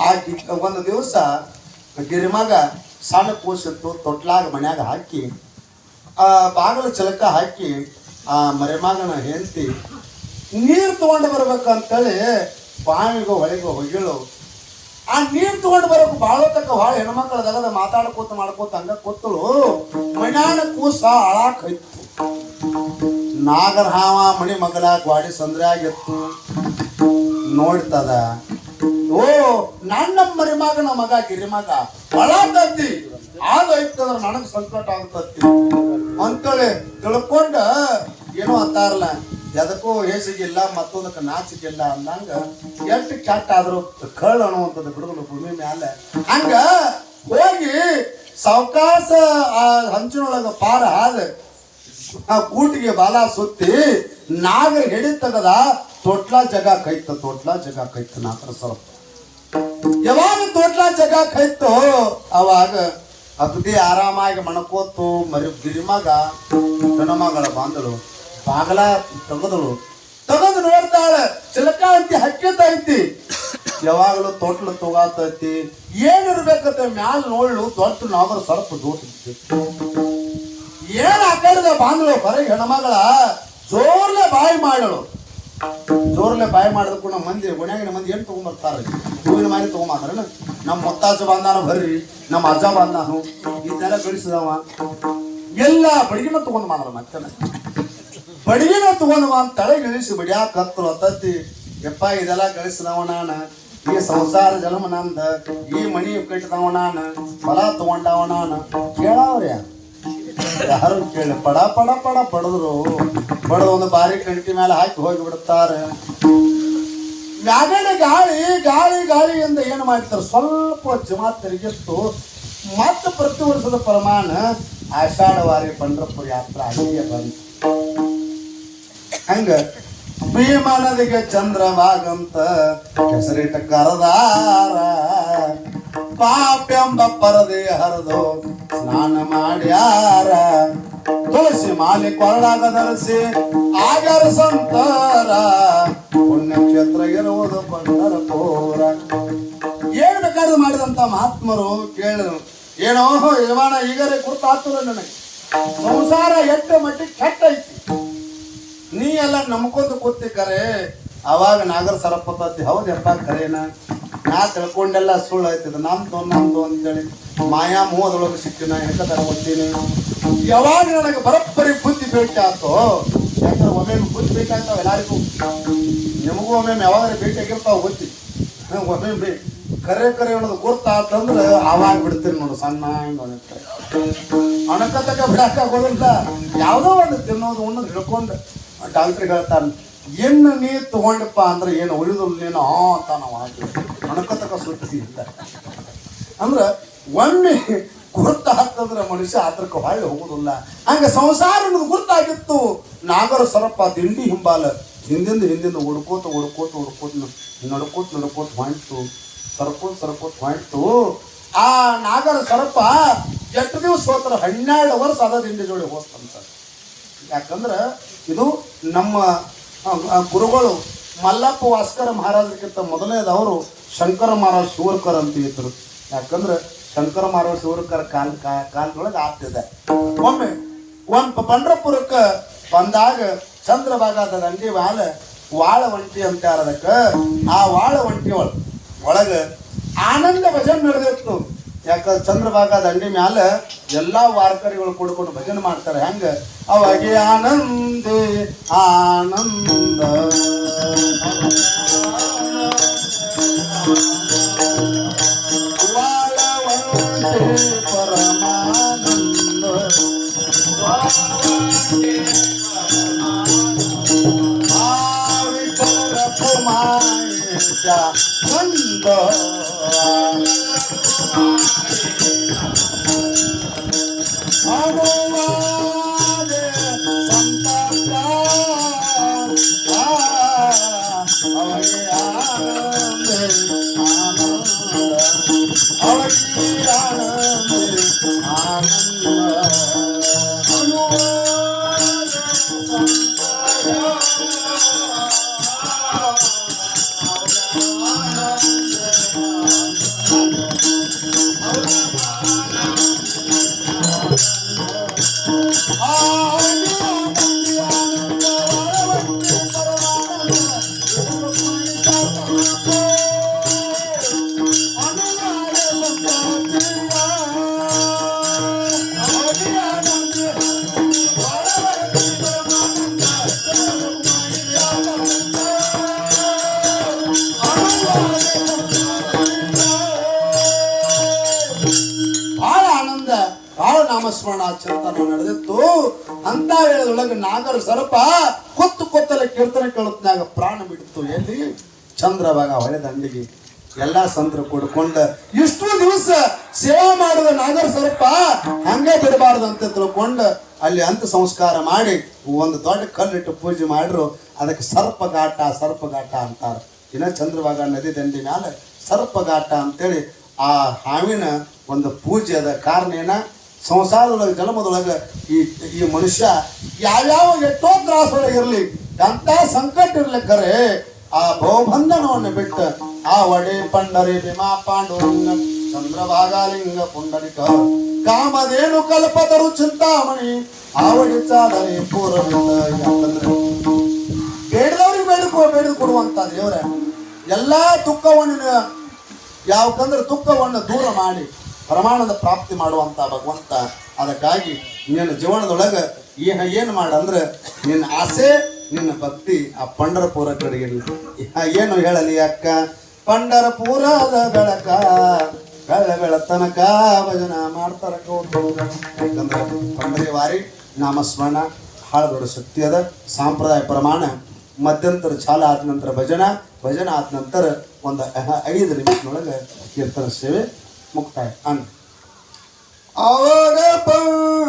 ಆ ಒಂದು ದಿವಸ ಗಿರಿಮಗ ಸಣ್ಣ ಕೂಸಿತ್ತು ತೊಟ್ಲಾಗ ಮನ್ಯಾಗ ಹಾಕಿ, ಆ ಬಾಗಿಲು ಚಲಕ ಹಾಕಿ, ಆ ಮರೆಮಗನ ಹೆಂಡತಿ ನೀರು ತಗೊಂಡು ಬರ್ಬೇಕಂತೇಳಿ ಬಾವಿಗೋ ಹೊಳೆಗೋ ಹೋಗಿಳು. ಆ ನೀರು ತಗೊಂಡು ಬರೋಕೆ ಭಾಳ ತಕ್ಕ ಭಾಳ ಹೆಣ್ಮಕ್ಳ ದಗದ ಮಾತಾಡ್ಕೋತ ಮಾಡ್ಕೋತ ಹಂಗ ಕೂತಳು. ಮಣ್ಯಾನ ಕೂಸ ಅಳಾಕ್ ಹೋಯ್ತು. ನಾಗರಾಮ ಹಾವ ಮಣಿ ಮಗಲ ಗ್ವಾಡಿ ಸಂದ್ರಾಗಿತ್ತು ನೋಡ್ತದ ಓ ನನ್ನ ಮರಿ ನಮ್ಮ ಮಗ ಗಿರಿ ಮಗ ಅಳಾತತ್ತಿ ಆಗೋಯ್ತಂದ್ರ ನನಗ್ ಸಂಕಟ ಆಗ್ತತಿ ಅಂತೇಳಿ ತಿಳ್ಕೊಂಡ, ಏನೋ ಅಂತಾರಲ್ಲ, ಎದಕ್ಕೂ ಹೇಸಿಗಿಲ್ಲ ಮತ್ತೊಂದಕ್ಕೆ ನಾಚಿಕಿಲ್ಲ ಅಂದಂಗ ಎಷ್ಟು ಕೆಟ್ಟ ಆದ್ರೂ ಕಳ್ ಅನ್ನುವಂಥದ್ದು ಬಿಡುಗಲು ಭೂಮಿ ಮ್ಯಾಲೆ. ಹಂಗ ಹೋಗಿ ಸಾವಕಾಶ ಆ ಹಂಚಿನೊಳಗ ಪಾರ ಹಾದ ಆ ಕೂಟಿಗೆ ಬಾಲ ಸುತ್ತಿ ನಾಗ ಹಿಡಿ ತೊಟ್ಲ ಜಗ ಕೈತ, ತೊಟ್ಲ ಜಗ ಕೈತ ನಾತ್ರ ಸ್ವಲ್ಪ ಯಾವಾಗ ತೋಟ್ಲ ಜಗ ಕೈತು ಅವಾಗ ಅಬ್ಬಿ ಆರಾಮಾಗಿ ಮಣಕೋತು ಮರಿ ಗಿರಿಮಗ ಗಣಮಗಳ ಬಾಂಧಳು, ಬಾಗಲ ತೆಗೆದಳು. ತಗದು ನೋಡ್ತಾಳ, ಚಿಲಕ ಐತಿ ಹಕ್ಕಿತ ಯಾವಾಗಲೂ ತೋಟ್ಲ ತೊಗಾತೈತಿ ಏನಿರ್ಬೇಕಂತ ಮ್ಯಾಲ ನೋಡ್ಲು, ದೊಡ್ಡ ನಾಗರ ಸ್ವಲ್ಪ ದೋಟ ಏನ್ ಆ ಕಡೆದ ಬಾಂಧಳು ಹೊರಗೆ ಹೆಣ್ಮಗಳ, ಜೋರ್ಲೆ ಬಾಯಿ ಮಾಡಳು ಜೋರ್ಲೆ ಬಾಯಿ ಮಾಡಿದ ಕೂಡ ಮಂದಿ, ಒಣ್ಯಾಗಿನ ಮಂದಿ ಏನ್ ತಗೊಂಡ್ಬರ್ತಾರ ಹೂವಿನ ಮಾರಿ ತಗೊಂಬಾರ ನಮ್ಮ ಮೊತ್ತಾಜ ಬಂದಾನ ಬರ್ರಿ, ನಮ್ಮ ಅಜ್ಜ ಬಂದಾನು ಇದನ್ನೆಲ್ಲ ಗಳಿಸಿದವ ಎಲ್ಲ ಬಡಿಗಿನ ತಗೊಂಡ್ ಮಾದ್ರ ಮತ್ತೆ ಬಡಿಗಿನ ತಗೊಂಡವ ಅಂತ ತಳಗೆ ಇಳಿಸಿ ಬಡಿಯಾಕ ಕತ್ತಲು ಹತ್ತತ್ತಿ. ಯಪ್ಪ, ಇದೆಲ್ಲ ಗಳಿಸಿದವ ನಾನ. ಈ ಸಂಸಾರ ಜನ್ಮ ನಂದ, ಈ ಮಣಿ ಕಟ್ಟಿದವ ನಾನ ಫಲ ತಗೊಂಡವ ನಾನು. ಕೇಳವ್ರ? ಯಾರು ಕೇಳಿ? ಪಡ ಪಡ ಪಡ ಪಡೆದ್ರು. ಪಡೆದು ಒಂದು ಬಾರಿ ಕಂಟಿ ಮೇಲೆ ಹಾಕಿ ಹೋಗಿ ಬಿಡುತ್ತಾರೆ ಮ್ಯಾಗಡೆ ಗಾಳಿ ಗಾಳಿ ಗಾಳಿಯಿಂದ ಏನು ಮಾಡ್ತಾರೆ ಸ್ವಲ್ಪ ಜಮಾ ತಿರುಗಿತ್ತು. ಮತ್ತೆ ಪ್ರತಿ ವರ್ಷದ ಪ್ರಮಾಣ ಆಷಾಢವಾರಿ ಪಂಡ್ರಪುರ ಯಾತ್ರಾ ಅಲ್ಲಿಗೆ ಬಂತು. ಹಂಗ ನದಿಗೆ ಚಂದ್ರವಾಗಂತ ಹೆಸರಿಟ್ಟ ಕರದಾರ. ಪಾಪ್ಯಂಬ ಪರದೆ ಹರಿದು ಸ್ನಾನ ಮಾಡ್ಯಾರ ತುಳಸಿ ಮಾಲೆ ಕೊರಳಾಗ ಧರಿಸಿ ಆಗರ ಸಂತರ. ಪುಣ್ಯಕ್ಷೇತ್ರ ಇರುವುದು ಪಂಡರಪುರ. ಏನ್ ಬೇಕಾದ್ರೂ ಮಾಡಿದಂತ ಮಹಾತ್ಮರು ಕೇಳಿದ್ರು, ಏನೋ ಯವಾನ ಈಗರೇ ಗುರ್ತಾಗ್ತದ ನನಗೆ. ಸಂಸಾರ ಎಟ್ಟ ಮಟ್ಟಿಗೆ ಕೆಟ್ಟ ಐತಿ ನೀ ಎಲ್ಲ ನಂಬ್ಕೊಂತ ಕೂತಿ ಕರೆ ಅವಾಗ ನಾಗರ ಸರಪತಿ ಹೌದಪ್ಪ ಕರೇನ? ನಾ ತಿಳ್ಕೊಂಡೆಲ್ಲ ಸುಳ್ಳು ಆಯ್ತದ. ನಮ್ದು ನಮ್ದು ಅಂತೇಳಿ ಮಾಯಾ ಮೋಹದೊಳಗೆ ಸಿಕ್ಕಿನ ಹೆಂಗದರ ಓದ್ತೀನಿ ಯಾವಾಗ ನನಗೆ ಬರೋಬ್ಬರಿ ಬುದ್ಧಿ ಭೇಟಿ ಆಯ್ತು? ಯಾಕಂದ್ರೆ ಒಮ್ಮೆ ಬುದ್ಧಿ ಬೇಕಾಗ್ತಾವ ಎಲ್ಲರಿಗೂ? ನಿಮಗೂ ಒಮ್ಮೆ ಯಾವಾಗ ಭೇಟಿ ಆಗಿರ್ತಾವ ಒಮ್ಮೆ ಬೇ ಕರೆ ಕರೆ ಅನ್ನೋದು ಗೊತ್ತಾತಂದ್ರೆ ಆವಾಗ ಬಿಡ್ತೀನಿ ನೋಡು, ಸಣ್ಣ ಹಿಂಗೆ ಅಣಕತಕ ಬಿಡಾಕ ಆಗೋದಿಲ್ಲ. ಯಾವುದೋ ಒಂದು ತಿನ್ನೋದು ಒಂದು ಹಿಡ್ಕೊಂಡು ಡಾಕ್ಟ್ರಿಗೆ ಹೇಳ್ತಾನೆ ಏನು ನೀ ತಗೊಂಡಪ್ಪ ಅಂದ್ರೆ ಏನು ಉಳಿದು ನೀನು ಆ ನಾವು ನಾವು ಅಣಕತಕ ಸುತ್ತಿ ಇಲ್ಲ ಅಂದ್ರೆ ಒಮ್ಮೆ ಗುರುತ ಹಾಕಂದ್ರೆ ಮನುಷ್ಯ ಅದಕ್ಕೆ ಹೊಳ್ಳಿ ಹೋಗುದಿಲ್ಲ. ಹಂಗೆ ಸಂಸಾರ ಗುರುತಾಗಿತ್ತು. ನಾಗರ ಸರಪ, ದಿಂಡಿ ಹಿಂಬಾಲ ಹಿಂದಿಂದ ಹಿಂದಿಂದ ಹುಡ್ಕೋತ ಹುಡ್ಕೋತ ಹುಡ್ಕೋತ ನಡ್ಕೋತ ನಡ್ಕೋತ ಹೊಂಟು ಸರ್ಕೋತ್ ಸರ್ಕೋತ್ ಹೊಂಟು ಆ ನಾಗರ ಸರಪ ಎಷ್ಟು ದಿವಸ ಹೋಗ್ತಾರ ಹನ್ನೆರಡು ವರ್ಷ ಅದ ದಿಂಡಿ ಜೋಡಿ ಹೋಗ್ತಂತ. ಯಾಕಂದ್ರೆ ಇದು ನಮ್ಮ ಗುರುಗಳು ಮಲ್ಲಪ್ಪ ವಾಸ್ಕರ ಮಹಾರಾಜಕ್ಕಿಂತ ಮೊದಲನೇದವರು ಶಂಕರ ಮಹಾರಾಜ್ ಶಿವರ್ಕರ್ ಅಂತ ಇದ್ರು. ಯಾಕಂದ್ರೆ ಶಂಕರ ಮಹಾರಾಜ್ ಶಿವರ್ಕರ್ ಕಾಲ್ ಕಾಲದೊಳಗೆ ಕಾಲ್ದೊಳಗೆ ಆಗ್ತಿದೆ. ಒಮ್ಮೆ ಒಂದು ಪಂಡ್ರಪುರಕ್ಕೆ ಬಂದಾಗ ಚಂದ್ರಭಾಗದ ದಂಡಿ ವಾಲ ವಾಳ ಒಂಟಿ ಅಂತ ಅದಕ್ಕೆ? ಆ ವಾಳ ಒಂಟಿ ಒಳ, ಒಳಗೆ ಆನಂದ ಭಜನ್ ನಡೆದಿತ್ತು. ಯಾಕಂದ್ರೆ ಚಂದ್ರಭಾಗ ದಂಡಿ ಮ್ಯಾಲ ಎಲ್ಲಾ ವಾರ್ಕರಿಗಳು ಕೂಡ್ಕೊಂಡು ಭಜನೆ ಮಾಡ್ತಾರೆ. ಹೆಂಗೆ? ಅವಾಗೆ ಆನಂದ ಆನಂದ. ನಾಮಸ್ಮರಣ ಚಿಂತನ ನಡೆದಿತ್ತು. ಅಂತ ಹೇಳದೊಳಗೆ ನಾಗರ ಸರ್ಪ ಕೊತ್ತು ಕೊತ್ತಲೆ ಕೀರ್ತನೆ ಕೇಳುತ್ತಾಗ ಪ್ರಾಣ ಬಿಡ್ತು. ಎಲ್ಲಿ? ಚಂದ್ರಭಾಗ ಹೊಳೆ ದಂಡಿಗೆ. ಎಲ್ಲಾ ಸಂತರು ಕೂಡ್ಕೊಂಡ ಇಷ್ಟು ದಿವಸ ಸೇವಾ ಮಾಡಿದ ನಾಗರ ಸರ್ಪ ಹಂಗೆ ಬಿಡಬಾರ್ದು ಅಂತ ತಿಳ್ಕೊಂಡು ಅಲ್ಲಿ ಅಂತ ಸಂಸ್ಕಾರ ಮಾಡಿ ಒಂದು ದೊಡ್ಡ ಕಲ್ಲಿಟ್ಟು ಪೂಜೆ ಮಾಡಿದ್ರು ಅದಕ್ಕೆ ಸರ್ಪಘಾಟ ಸರ್ಪಘಾಟ ಅಂತಾರೆ. ಇನ್ನ ಚಂದ್ರಭಾಗ ನದಿ ದಂಡಿ ಮ್ಯಾಲ ಸರ್ಪಘಾಟ ಅಂತೇಳಿ ಆ ಹಾವಿನ ಒಂದು ಪೂಜೆ ಅದ ಕಾರಣ ಏನ? ಸಂಸಾರದೊಳಗೆ ಜನ್ಮದೊಳಗೆ ಈ ಈ ಮನುಷ್ಯ ಯಾವ್ಯಾವ ಎಷ್ಟೋ ತ್ರಾಸೊಳಗೆ ಇರಲಿ, ಎಂತ ಸಂಕಟ ಕರೆ ಆ ಬಹುಬಂಧನವನ್ನು ಬಿಟ್ಟು ಆ ಒಡೆ ಪಂಡರಿ, ಭೀಮಾ ಪಾಂಡುರಂಗ, ಚಂದ್ರಭಾಗಾಲಿಂಗ, ಪುಂಡರಿಕ ಕಾಮದೇನು ಕಲ್ಪದರು ಚಿಂತಾಮಣಿ, ಆವಡಿ ಚಾದನೆ ಬೇಡದವ್ರಿಗೆ ಬೇಡಕೋ ಬೇಡದು ಕೊಡುವಂತ ದೇವ್ರೆ, ಎಲ್ಲಾ ದುಃಖವನ್ನು, ಯಾವಕಂದ್ರೆ ದುಃಖವನ್ನು ದೂರ ಮಾಡಿ ಪ್ರಮಾಣದ ಪ್ರಾಪ್ತಿ ಮಾಡುವಂತ ಭಗವಂತ. ಅದಕ್ಕಾಗಿ ನಿನ್ನ ಜೀವನದೊಳಗೆ ಏನ ಮಾಡಂದ್ರೆ ನಿನ್ನ ಆಸೆ, ನಿನ್ನ ಭಕ್ತಿ ಆ ಪಂಡರಪುರ ಕಡೆಗೆ ಏನು ಹೇಳಲಿ ಅಕ್ಕ? ಪಂಡರಪುರದ ಬೆಳಕ ಬೆಳ ತನಕ ಭಜನ ಮಾಡ್ತಾರ. ಯಾಕಂದ್ರೆ ಪಂಡರಿ ವಾರಿ ನಾಮಸ್ಮರಣ ಭಾಳ ದೊಡ್ಡ ಶಕ್ತಿ ಅದ. ಸಾಂಪ್ರದಾಯ ಪ್ರಮಾಣ ಮಧ್ಯಂತರ ಚಾಲ ಆದ ನಂತರ ಭಜನ ಭಜನ ಆದ ನಂತರ ಒಂದು ಐದು ನಿಮಿಷದೊಳಗೆ ಕೀರ್ತನ ಸೇವೆ ಮುಕ್ತಾಯ ಅನ್ನ ಅವಾಗ ಪಂಡಾರೆ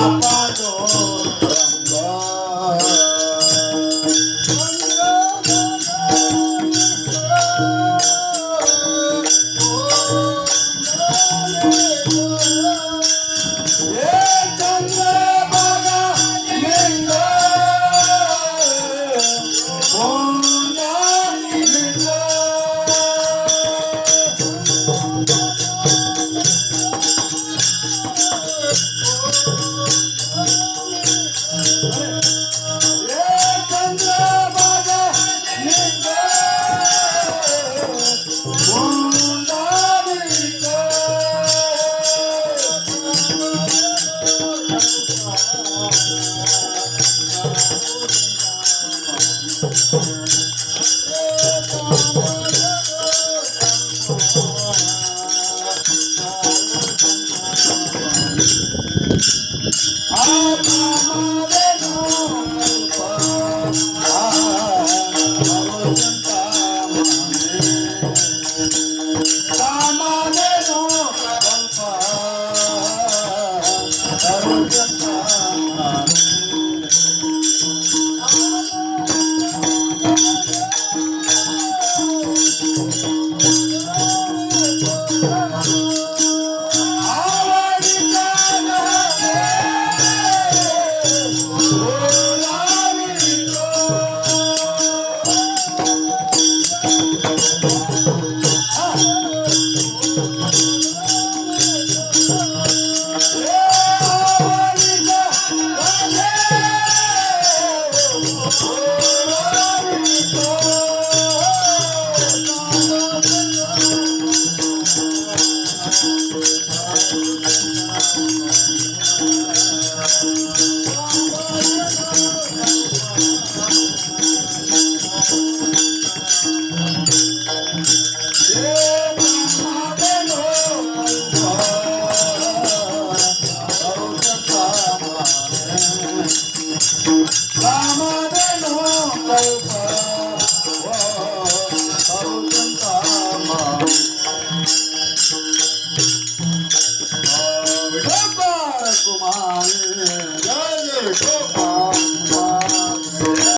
Música Oh,